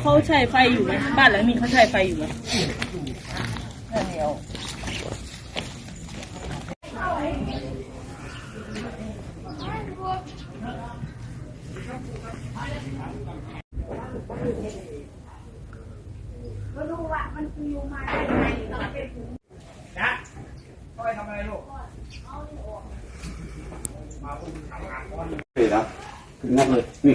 เขาใช้ไฟอยู่ไหมบ้านหลังนี้เขาใช้ไฟอยู่ไหมเลยครับขึ้นนักเลยนี่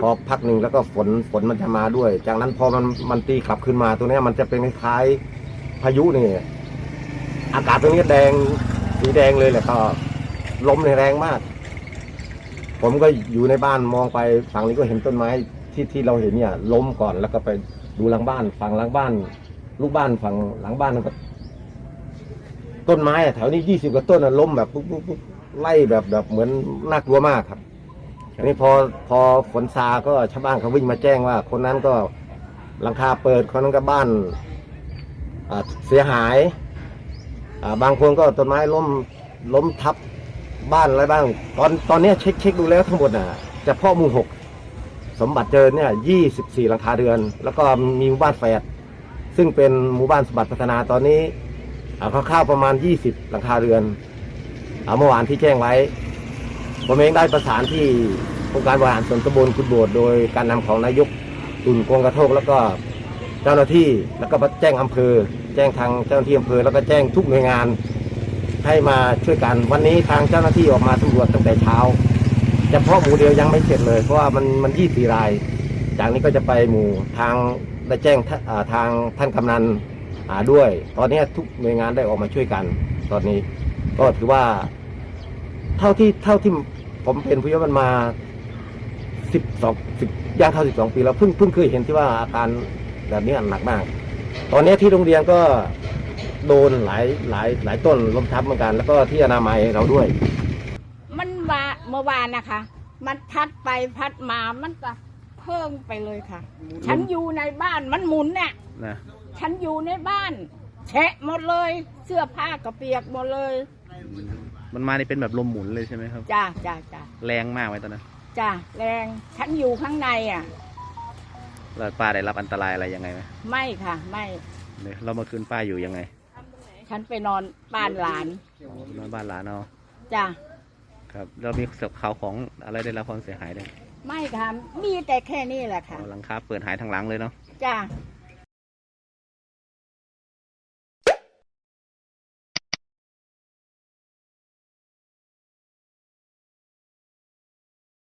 พอพักหนึ่งแล้วก็ฝนฝนมันจะมาด้วย จากนั้นพอมันมันตีกลับขึ้นมาตัวนี้มันจะเป็นคล้ายพายุนี่ อากาศตรงนี้แดงสีแดงเลยแหละก็ลมเนี่ยแรงมาก ผมก็อยู่ในบ้านมองไปฝั่งนี้ก็เห็นต้นไม้ที่ที่เราเห็นเนี่ยล้มก่อนแล้วก็ไปดูหลังบ้านฝั่งหลังบ้าน ลูกบ้านฝั่งหลังบ้านนั่นก็ต้นไม้อะแถวนี้ยี่สิบกว่าต้นอะล้มแบบปุ๊บปุ๊บปุ๊บไล่แบบแบบเหมือนน่ากลัวมากครับ อันนี้พอพอฝนซาก็ชาวบ้านเขาวิ่งมาแจ้งว่า คนนั้นก็หลังคาเปิดคนนั้นก็บ้านอ่าเสียหายอ่าบางคนก็ต้นไม้ล้มล้มทับบ้านอะไรบ้าง ตอนตอนเนี้ยเช็คเช็คดูแล้วทั้งหมดน่ะเฉพาะหมู่หกสมบัติเจอเนี่ยยี่สิบสี่หลังคาเรือน แล้วก็มีหมู่บ้านแฝดซึ่งเป็นหมู่บ้านสมบัติพัฒนาตอนนี้อ่าคร่าวๆประมาณยี่สิบหลังคาเรือนอ่าเมื่อวานที่แจ้งไว้ ผมเองได้ประสานที่องค์การบริหารส่วนตำบลคุณโบดโดยการนำของนายกตุ่นกวงกระโทกแล้วก็เจ้าหน้าที่แล้วก็แจ้งอำเภอ แจ้งทางเจ้าหน้าที่อำเภอแล้วก็แจ้งทุกหน่วยงานให้มาช่วยกันวันนี้ทางเจ้าหน้าที่ออกมาสำรวจตั้งแต่เช้าเฉพาะหมู่เดียวยังไม่เสร็จเลยเพราะว่ามันมันยี่สี่ราย จากนี้ก็จะไปหมู่ทางได้แจ้งทาอ่าทางท่านกำนันด้วย ตอนนี้ทุกหน่วยงานได้ออกมาช่วยกัน ตอนนี้ก็ถือว่า เท่าที่เท่าที่ผมเป็นผู้ใหญ่บ้านมาสิบสองสิบย่างเข้าสิบสองปีแล้วเพิ่งเพิ่งเคยเห็นที่ว่าอาการแบบนี้หนักมาก ตอนนี้ที่โรงเรียนก็โดนหลายหลายหลายต้นล้มทับเหมือนกัน แล้วก็ที่อนามัยเราด้วย มันว่าเมื่อวานนะคะ มันพัดไปพัดมามันก็เพิ่มไปเลยค่ะ ฉันอยู่ในบ้านมันหมุนเนี่ยนะฉันอยู่ในบ้านแฉะหมดเลย เสื้อผ้าก็เปียกหมดเลย มันมานี่เป็นแบบลมหมุนเลยใช่ไหมครับ จ้าจ้าจ้าแรงมากไหมตอนนั้นจ้าแรงฉันอยู่ข้างในอะแล้วป้าได้รับอันตรายอะไรยังไงไหมไม่ค่ะ ไม่เนี่ยเราเมื่อคืนป้าอยู่ยังไงฉันไปนอนบ้านหลานนอนบ้านหลานเอาจ้าครับเรามีเสือข่าวของอะไรได้รับความเสียหายเลยไม่ค่ะมีแต่แค่นี้แหละค่ะ หลังคาเปิดหายทางหลังเลยเนาะจ้า